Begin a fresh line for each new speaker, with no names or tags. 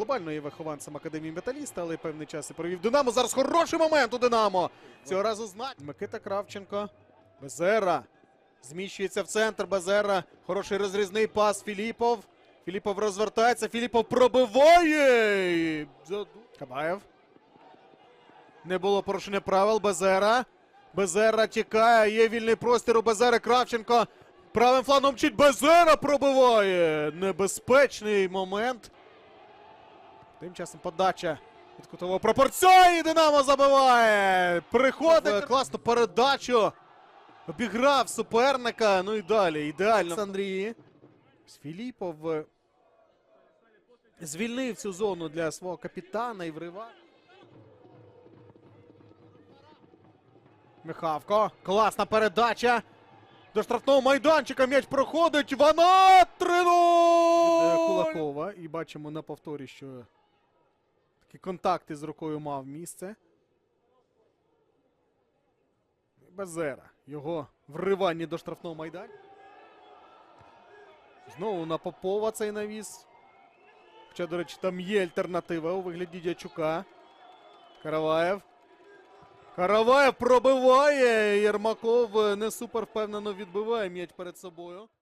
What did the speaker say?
глобально є вихованцем академії металіста, але певний час і провів Динамо. Зараз хороший момент у Динамо. Цього разу знак. Микита Кравченко. Безера. Зміщується в центр. Безера. Хороший розрізний пас. Філіпов. Філіпов розвертається. Філіпов пробиває. Кабаєв. Не було порушення правил. Безера. Безера тікає. Є вільний простір у Безери. Кравченко. Правим флангом мчить Безера пробиває. Небезпечний момент. Тим часом подача від кутового пропорція і Динамо забиває. Приходить класну передачу. Обіграв суперника. Ну і далі. Ідеально. Андрії. Філіпов е, звільнив цю зону для свого капітана і врива. Михавко. Класна передача. До штрафного майданчика м'яч проходить. Вона 3-0! Кулакова. І бачимо на повторі, що такі контакти з рукою мав місце. Безера. Його вривання до штрафного майданчика. Знову на Попова цей навіс. Хоча, до речі, там є альтернатива у вигляді Дячука. Караваєв. Караваєв пробиває. Єрмаков не супер впевнено відбиває м'яч перед собою.